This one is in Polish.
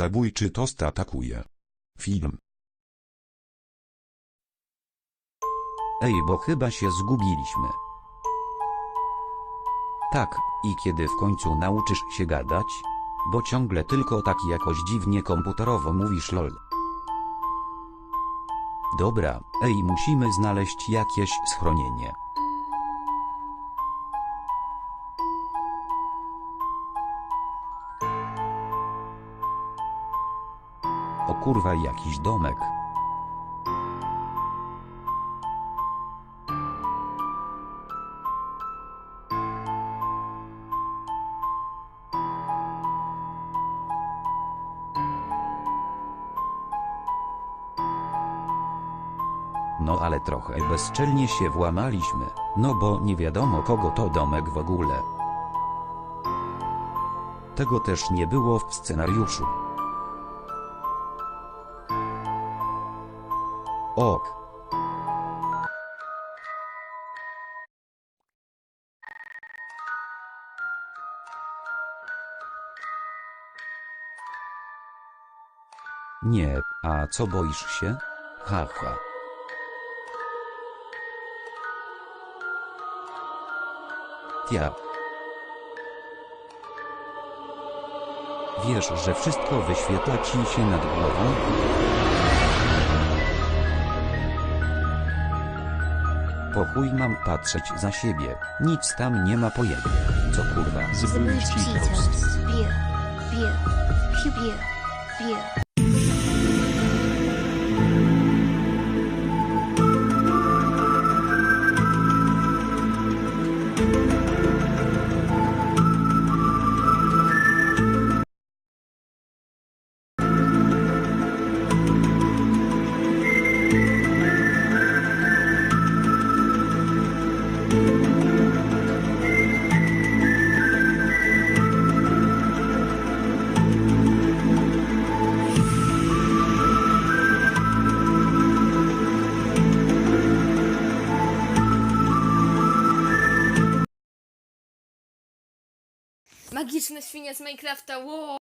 Zabójczy tost atakuje. Film. Ej, bo chyba się zgubiliśmy. Tak, i kiedy w końcu nauczysz się gadać? Bo ciągle tylko tak jakoś dziwnie komputerowo mówisz lol. Dobra, ej, musimy znaleźć jakieś schronienie. O kurwa, jakiś domek. No ale trochę bezczelnie się włamaliśmy, no bo nie wiadomo kogo to domek w ogóle. Tego też nie było w scenariuszu. Ok. Nie, a co boisz się? Haha. Tia. Wiesz, że wszystko wyświetla ci się nad głową? Po chuj mam patrzeć za siebie, nic tam nie ma pojęcia. Co kurwa? Toast. Pure beer, Magiczne świnie z Minecrafta, wow!